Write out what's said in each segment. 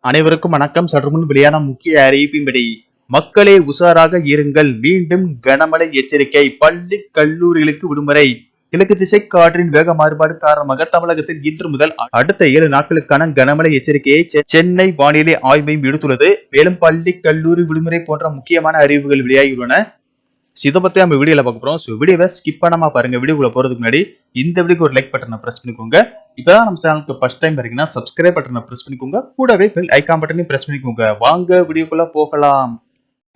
அனைவருக்கும் வணக்கம். சற்று முன் வெளியான முக்கிய அறிவிப்பின்படி மக்களே உஷாராக இருங்கள். மீண்டும் கனமழை எச்சரிக்கை. பள்ளி கல்லூரிகளுக்கு விடுமுறை. கிழக்கு திசை காற்றின் வேக மாறுபாடு காரணமாக தமிழகத்தில் இன்று முதல் அடுத்த ஏழு நாட்களுக்கான கனமழை எச்சரிக்கையை செ- சென்னை வானிலை ஆய்வையும் விடுத்துள்ளது மேலும் பள்ளி கல்லூரி விடுமுறை போன்ற முக்கியமான அறிவுகள் வெளியாகியுள்ளன. ஸோ இதை பத்தி நம்ம வீடியோவில் பார்க்க போறோம். ஸோ வீடியோவை ஸ்கிப் பண்ணாமல் பாருங்க. வீடியோக்குள்ள போறதுக்கு முன்னாடி இந்த வீடியோக்கு ஒரு லைக் பட்டனை பிரஸ் பண்ணிக்கோங்க. இப்பதான் நம்ம சேனலுக்கு ஃபஸ்ட் டைம் வரீங்கன்னா சப்ஸ்கிரைப் பட்டனை ப்ரெஸ் பண்ணிக்கோங்க. கூடவே பெல் ஐகான் பட்டனையும் பிரஸ் பண்ணிக்கோங்க. வாங்க வீடியோக்குள்ள போகலாம்.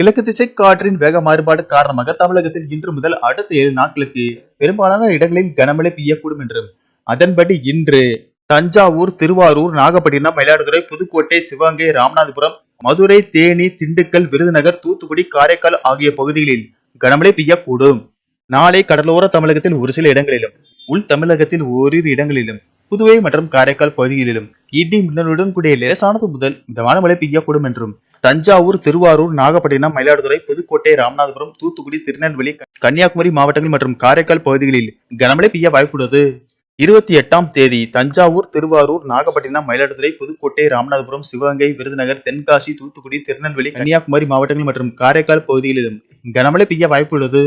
கிழக்கு திசை காற்றின் வேக மாறுபாடு காரணமாக தமிழகத்தில் இன்று முதல் அடுத்த ஏழு நாட்களுக்கு பெரும்பாலான இடங்களில் கனமழை பெய்யக்கூடும் என்றும் அதன்படி இன்று தஞ்சாவூர் திருவாரூர் நாகப்பட்டினம் மயிலாடுதுறை புதுக்கோட்டை சிவகங்கை ராமநாதபுரம் மதுரை தேனி திண்டுக்கல் விருதுநகர் தூத்துக்குடி காரைக்கால் ஆகிய பகுதிகளில் கனமழை பெய்யக்கூடும். நாளை கடலோர தமிழகத்தில் ஒரு சில இடங்களிலும் உள் தமிழகத்தில் ஓரிரு இடங்களிலும் புதுவை மற்றும் காரைக்கால் பகுதிகளிலும் இடி மின்னலுடன் கூடிய லேசானது முதல் மிதமான மழை பெய்யக்கூடும் என்றும் தஞ்சாவூர் திருவாரூர் நாகப்பட்டினம் மயிலாடுதுறை புதுக்கோட்டை ராமநாதபுரம் தூத்துக்குடி திருநெல்வேலி கன்னியாகுமரி மாவட்டங்கள் மற்றும் காரைக்கால் பகுதிகளில் கனமழை பெய்ய வாய்ப்புள்ளது. இருபத்தி எட்டாம் தேதி தஞ்சாவூர் திருவாரூர் நாகப்பட்டினம் மயிலாடுதுறை புதுக்கோட்டை ராமநாதபுரம் சிவகங்கை விருதுநகர் தென்காசி தூத்துக்குடி திருநெல்வேலி கன்னியாகுமரி மாவட்டங்கள் மற்றும் காரைக்கால் பகுதிகளிலும் கனமழை பெய்ய வாய்ப்புள்ளது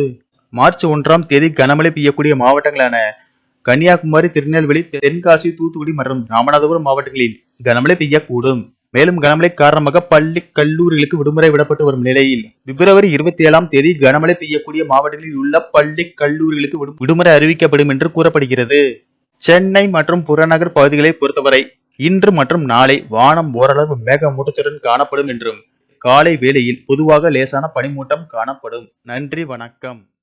மார்ச் ஒன்றாம் தேதி கனமழை பெய்யக்கூடிய மாவட்டங்களான கன்னியாகுமரி திருநெல்வேலி தென்காசி தூத்துக்குடி மற்றும் ராமநாதபுரம் மாவட்டங்களில் கனமழை பெய்யக்கூடும். மேலும் கனமழை காரணமாக பள்ளி கல்லூரிகளுக்கு விடுமுறை விடப்பட்டு வரும் நிலையில் பிப்ரவரி இருபத்தி ஏழாம் தேதி கனமழை பெய்யக்கூடிய மாவட்டங்களில் உள்ள பள்ளி கல்லூரிகளுக்கு விடுமுறை அறிவிக்கப்படும் என்று கூறப்படுகிறது. சென்னை மற்றும் புறநகர் பகுதிகளை பொறுத்தவரை இன்று மற்றும் நாளை வானம் ஓரளவு மேகமூட்டத்துடன் காணப்படும் என்றும் காலை வேளையில் பொதுவாக லேசான பனிமூட்டம் காணப்படும். நன்றி வணக்கம்.